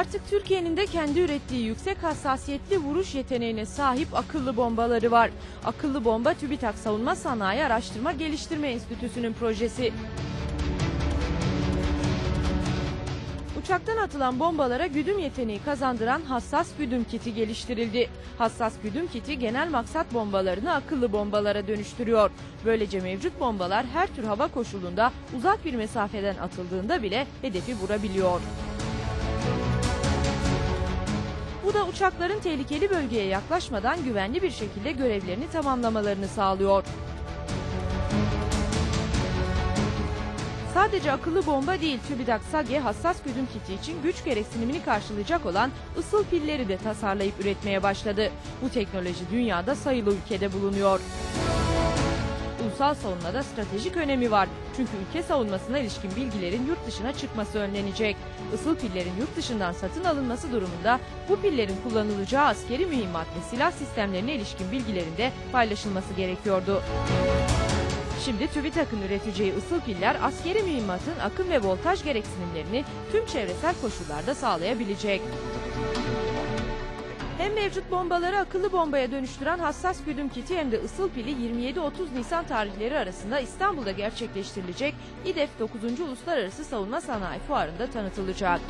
Artık Türkiye'nin de kendi ürettiği yüksek hassasiyetli vuruş yeteneğine sahip akıllı bombaları var. Akıllı bomba TÜBİTAK Savunma Sanayi Araştırma Geliştirme Enstitüsü'nün projesi. Uçaktan atılan bombalara güdüm yeteneği kazandıran hassas güdüm kiti geliştirildi. Hassas güdüm kiti genel maksat bombalarını akıllı bombalara dönüştürüyor. Böylece mevcut bombalar her tür hava koşulunda uzak bir mesafeden atıldığında bile hedefi vurabiliyor. Bu da uçakların tehlikeli bölgeye yaklaşmadan güvenli bir şekilde görevlerini tamamlamalarını sağlıyor. Sadece akıllı bomba değil, TÜBİTAK SAGE hassas güdüm kiti için güç gereksinimini karşılayacak olan ısıl pilleri de tasarlayıp üretmeye başladı. Bu teknoloji dünyada sayılı ülkede bulunuyor. Ulusal savunmada stratejik önemi var. Çünkü ülke savunmasına ilişkin bilgilerin yurt dışına çıkması önlenecek. Isıl pillerin yurt dışından satın alınması durumunda bu pillerin kullanılacağı askeri mühimmat ve silah sistemlerine ilişkin bilgilerin de paylaşılması gerekiyordu. Şimdi TÜBİTAK'ın üreteceği ısıl piller askeri mühimmatın akım ve voltaj gereksinimlerini tüm çevresel koşullarda sağlayabilecek. Hem mevcut bombaları akıllı bombaya dönüştüren hassas güdüm kiti hem de ısıl pili 27-30 Nisan tarihleri arasında İstanbul'da gerçekleştirilecek İDEF 9. Uluslararası Savunma Sanayi Fuarı'nda tanıtılacak.